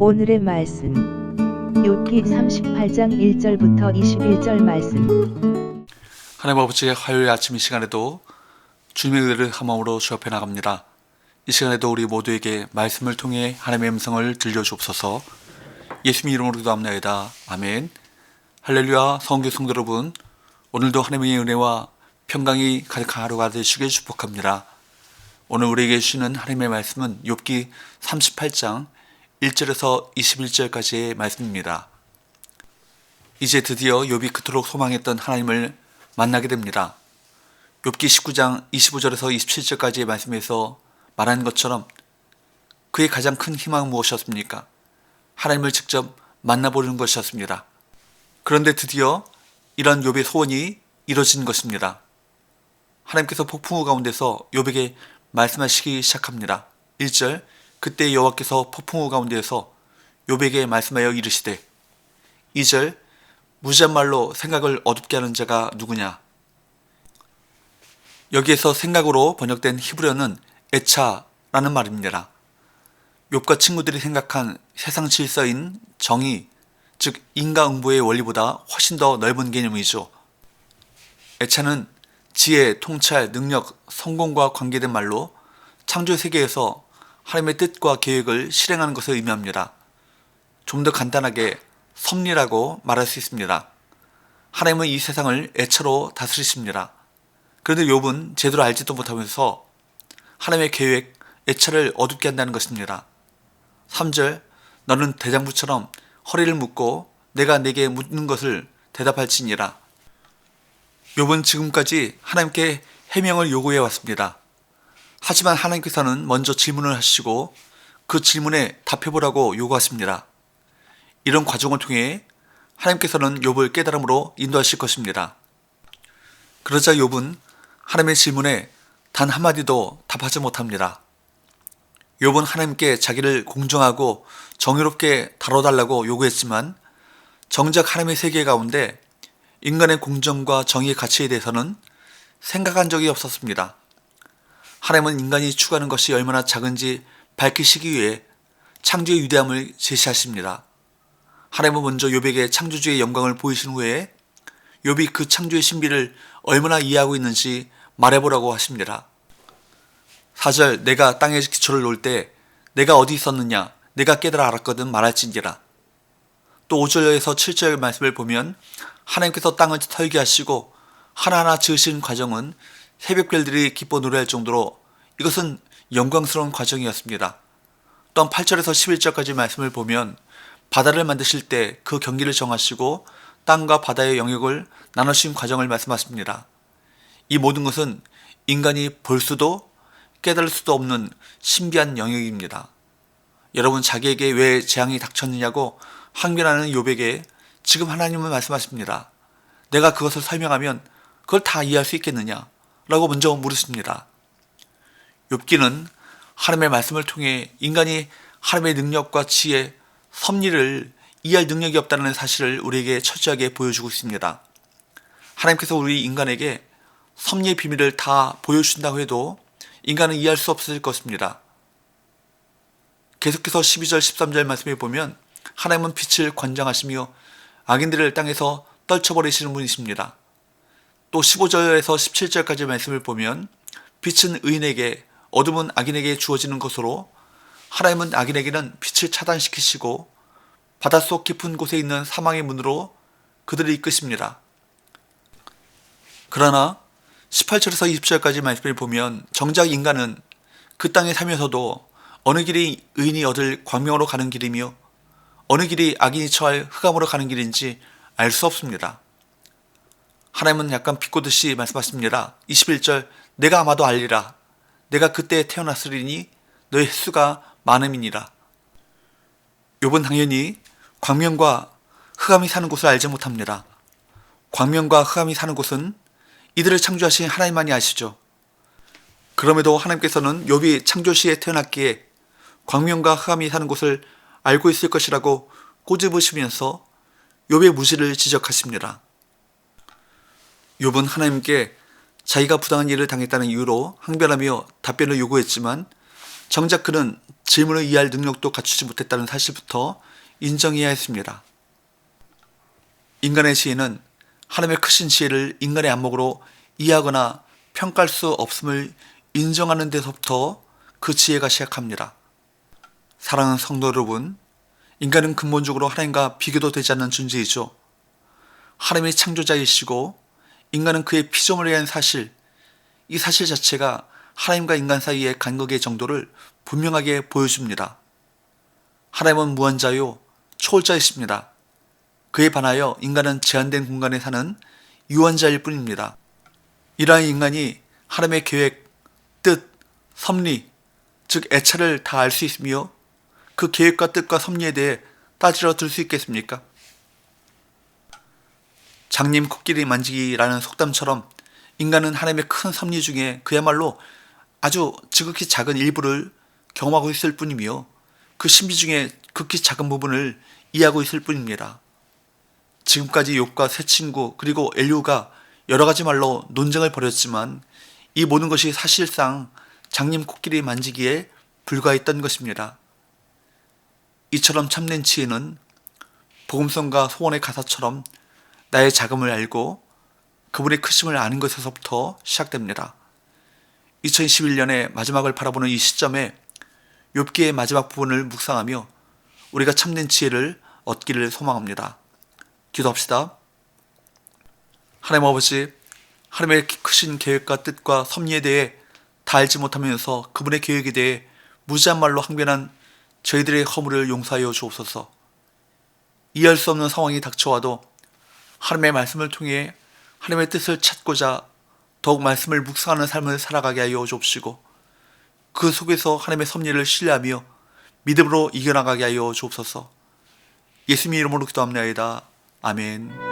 오늘의 말씀 욥기 38장 1절부터 21절 말씀 하나님 아버지의 화요일 아침 이 시간에도 주님의 은혜를 한 마음으로 주 앞에 나갑니다. 이 시간에도 우리 모두에게 말씀을 통해 하나님의 음성을 들려주옵소서 예수님 이름으로 기도합니다. 아멘 할렐루야 성교 성도 여러분 오늘도 하나님의 은혜와 평강이 가득한 하루가 되시길 축복합니다. 오늘 우리에게 주시는 하나님의 말씀은 욥기 38장 1절에서 21절까지의 말씀입니다. 이제 드디어 욥이 그토록 소망했던 하나님을 만나게 됩니다. 욥기 19장 25절에서 27절까지의 말씀에서 말한 것처럼 그의 가장 큰 희망은 무엇이었습니까? 하나님을 직접 만나보는 것이었습니다. 그런데 드디어 이런 욥의 소원이 이뤄진 것입니다. 하나님께서 폭풍우 가운데서 욥에게 말씀하시기 시작합니다. 1절 그때 여호와께서 폭풍우 가운데에서 욥에게 말씀하여 이르시되 2절 무지한 말로 생각을 어둡게 하는 자가 누구냐 여기에서 생각으로 번역된 히브리어는 애차라는 말입니다. 욥과 친구들이 생각한 세상 질서인 정의, 즉 인과응보의 원리보다 훨씬 더 넓은 개념이죠. 애차는 지혜, 통찰, 능력, 성공과 관계된 말로 창조 세계에서 하나님의 뜻과 계획을 실행하는 것을 의미합니다. 좀 더 간단하게 섭리라고 말할 수 있습니다. 하나님은 이 세상을 애처로 다스리십니다. 그런데 욥은 제대로 알지도 못하면서 하나님의 계획, 애처를 어둡게 한다는 것입니다. 3절 너는 대장부처럼 허리를 묶고 내가 내게 묻는 것을 대답할지니라. 욥은 지금까지 하나님께 해명을 요구해 왔습니다. 하지만 하나님께서는 먼저 질문을 하시고 그 질문에 답해보라고 요구하십니다. 이런 과정을 통해 하나님께서는 욥을 깨달음으로 인도하실 것입니다. 그러자 욥은 하나님의 질문에 단 한마디도 답하지 못합니다. 욥은 하나님께 자기를 공정하고 정의롭게 다뤄달라고 요구했지만 정작 하나님의 세계 가운데 인간의 공정과 정의의 가치에 대해서는 생각한 적이 없었습니다. 하나님은 인간이 추구하는 것이 얼마나 작은지 밝히시기 위해 창조의 위대함을 제시하십니다. 하나님은 먼저 욥에게 창조주의 영광을 보이신 후에 욥이 그 창조의 신비를 얼마나 이해하고 있는지 말해보라고 하십니다. 4절 내가 땅에 기초를 놓을 때 내가 어디 있었느냐 내가 깨달아 알았거든 말할진지라 또 5절에서 7절 말씀을 보면 하나님께서 땅을 설계하시고 하나하나 지으신 과정은 새벽별들이 기뻐 노래할 정도로 이것은 영광스러운 과정이었습니다. 또한 8절에서 11절까지 말씀을 보면 바다를 만드실 때 그 경기를 정하시고 땅과 바다의 영역을 나누신 과정을 말씀하십니다. 이 모든 것은 인간이 볼 수도 깨달을 수도 없는 신비한 영역입니다. 여러분 자기에게 왜 재앙이 닥쳤느냐고 항변하는 욥에게 지금 하나님은 말씀하십니다. 내가 그것을 설명하면 그걸 다 이해할 수 있겠느냐? 라고 먼저 물으십니다. 욥기는 하나님의 말씀을 통해 인간이 하나님의 능력과 지혜, 섭리를 이해할 능력이 없다는 사실을 우리에게 철저하게 보여주고 있습니다. 하나님께서 우리 인간에게 섭리의 비밀을 다 보여주신다고 해도 인간은 이해할 수 없을 것입니다. 계속해서 12절, 13절 말씀에 보면 하나님은 빛을 관장하시며 악인들을 땅에서 떨쳐버리시는 분이십니다. 또 15절에서 17절까지 말씀을 보면 빛은 의인에게 어둠은 악인에게 주어지는 것으로 하나님은 악인에게는 빛을 차단시키시고 바닷속 깊은 곳에 있는 사망의 문으로 그들을 이끄십니다. 그러나 18절에서 20절까지 말씀을 보면 정작 인간은 그 땅에 살면서도 어느 길이 의인이 얻을 광명으로 가는 길이며 어느 길이 악인이 처할 흑암으로 가는 길인지 알 수 없습니다. 하나님은 약간 비꼬듯이 말씀하십니다. 21절 내가 아마도 알리라. 내가 그때 태어났으리니 너의 횟수가 많음이니라. 욥은 당연히 광명과 흑암이 사는 곳을 알지 못합니다. 광명과 흑암이 사는 곳은 이들을 창조하신 하나님만이 아시죠. 그럼에도 하나님께서는 욥이 창조 시에 태어났기에 광명과 흑암이 사는 곳을 알고 있을 것이라고 꼬집으시면서 욥의 무지를 지적하십니다. 욥은 하나님께 자기가 부당한 일을 당했다는 이유로 항변하며 답변을 요구했지만 정작 그는 질문을 이해할 능력도 갖추지 못했다는 사실부터 인정해야 했습니다. 인간의 지혜는 하나님의 크신 지혜를 인간의 안목으로 이해하거나 평가할 수 없음을 인정하는 데서부터 그 지혜가 시작합니다. 사랑하는 성도 여러분, 인간은 근본적으로 하나님과 비교도 되지 않는 존재이죠. 하나님의 창조자이시고 인간은 그의 피조물에 대한 사실, 이 사실 자체가 하나님과 인간 사이의 간극의 정도를 분명하게 보여줍니다. 하나님은 무한자요, 초월자이십니다. 그에 반하여 인간은 제한된 공간에 사는 유한자일 뿐입니다. 이러한 인간이 하나님의 계획, 뜻, 섭리, 즉 애차를 다 알 수 있으며 그 계획과 뜻과 섭리에 대해 따지러 들 수 있겠습니까? 장님 코끼리 만지기라는 속담처럼 인간은 하나님의 큰 섭리 중에 그야말로 아주 지극히 작은 일부를 경험하고 있을 뿐이며 그 신비 중에 극히 작은 부분을 이해하고 있을 뿐입니다. 지금까지 욥과 새 친구 그리고 엘리우가 여러 가지 말로 논쟁을 벌였지만 이 모든 것이 사실상 장님 코끼리 만지기에 불과했던 것입니다. 이처럼 참된 지혜는 복음성과 소원의 가사처럼 나의 자금을 알고 그분의 크심을 아는 것에서부터 시작됩니다. 2021년의 마지막을 바라보는 이 시점에 욥기의 마지막 부분을 묵상하며 우리가 참된 지혜를 얻기를 소망합니다. 기도합시다. 하나님 아버지, 하나님의 크신 계획과 뜻과 섭리에 대해 다 알지 못하면서 그분의 계획에 대해 무지한 말로 항변한 저희들의 허물을 용서하여 주옵소서. 이해할 수 없는 상황이 닥쳐와도 하나님의 말씀을 통해 하나님의 뜻을 찾고자 더욱 말씀을 묵상하는 삶을 살아가게 하여 주옵시고 그 속에서 하나님의 섭리를 신뢰하며 믿음으로 이겨나가게 하여 주옵소서. 예수님 이름으로 기도합니다. 아멘.